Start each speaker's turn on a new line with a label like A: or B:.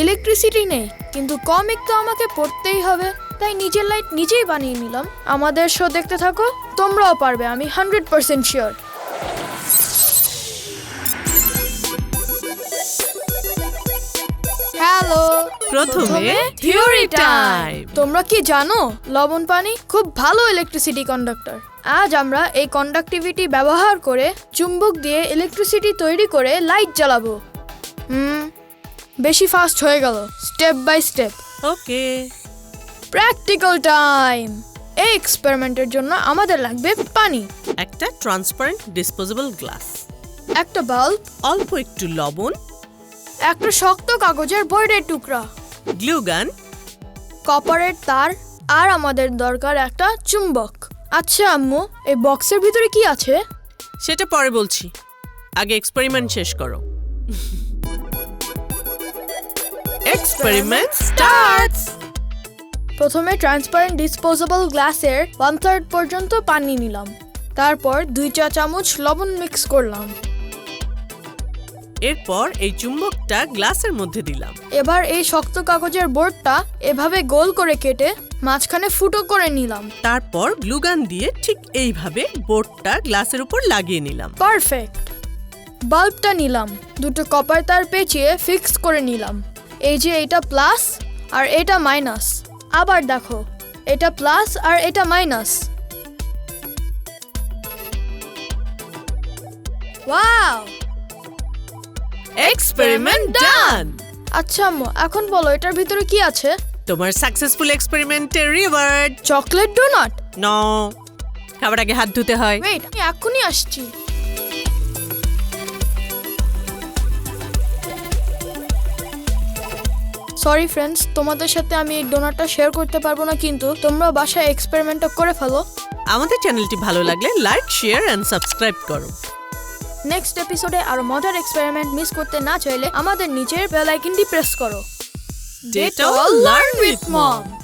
A: Electricity নেই কিন্তু comic তো আমাকে পড়তেই হবে তাই নিজের লাইট নিজেই বানিয়ে নিলাম। আমাদের শো দেখতে থাকো তোমরাও পারবে আমি হান্ড্রেড পার্সেন্ট শিওর হ্যালো
B: প্রথমে থিওরি টাইম
A: তোমরা কি জানো লবণ পানি খুব ভালো ইলেকট্রিসিটি কন্ডাক্টর আজ আমরা এই কন্ডাক্টিভিটি ব্যবহার করে চুম্বক দিয়ে ইলেকট্রিসিটি তৈরি করে লাইট জ্বালাবো। হুম বেশি ফাস্ট হয়ে গেল step by step
B: okay
A: practical time এই এক্সপেরিমেন্টের জন্য আমাদের লাগবে পানি।
B: একটা ট্রান্সপারেন্ট ডিসপোজেবল গ্লাস
A: একটা বাল্ব
B: অল্প একটু লবণ
A: একটা শক্ত কাগজের বোর্ডের টুকরা
B: গ্লু গান
A: কপারের তার আর আমাদের দরকার একটা চুম্বক। আচ্ছা আম্মু এই বক্সের ভিতরে কি আছে?
B: সেটা পরে বলছি। আগে এক্সপেরিমেন্ট শেষ করো। এক্সপেরিমেন্ট স্টার্টস
A: প্রথমে ট্রান্সপারেন্ট ডিসপোজেবল গ্লাসের ওয়ান থার্ড পর্যন্ত পানি নিলাম। তারপর দুই চা চামচ লবণ মিক্স করলাম।
B: এরপর এই চুম্বকটা গ্লাসের মধ্যে দিলাম।
A: এবার এই শক্ত কাগজের বোর্ডটা এভাবে গোল করে কেটে মাঝখানে ফুটো করে নিলাম।
B: তারপর গ্লুগান দিয়ে ঠিক এইভাবে বোর্ডটা গ্লাসের উপর লাগিয়ে নিলাম।
A: পারফেক্ট। বাল্বটা নিলাম। দুটো কপার তার পেঁচিয়ে ফিক্স করে নিলাম। এই যে এটা প্লাস আর এটা মাইনাস। আবার দেখো এটা প্লাস আর এটা মাইনাস। ওয়াও!
B: এক্সপেরিমেন্ট ডান
A: আচ্ছা আম্মু এখন বলো এটার ভিতরে কি আছে?
B: তোমার সাকসেসফুল এক্সপেরিমেন্টের রিওয়ার্ড
A: চকলেট ডোনাট?
B: ন খাবার আগে হাত ধুতে হয়।
A: ওয়েট আমি এখনই আসছি। সরি ফ্রেন্ডস তোমাদের সাথে আমি এই ডোনারটা শেয়ার করতে পারব না কিন্তু তোমরা বাসায় এক্সপেরিমেন্টটা করে ফেলো।
B: আমাদের চ্যানেলটি ভালো লাগলে লাইক শেয়ার এন্ড সাবস্ক্রাইব করো।
A: নেক্সট এপিসোডে আরও মজার এক্সপেরিমেন্ট মিস করতে না চাইলে আমাদের নিচের বেল আইকনটি প্রেস করো।
B: Data learn with mom.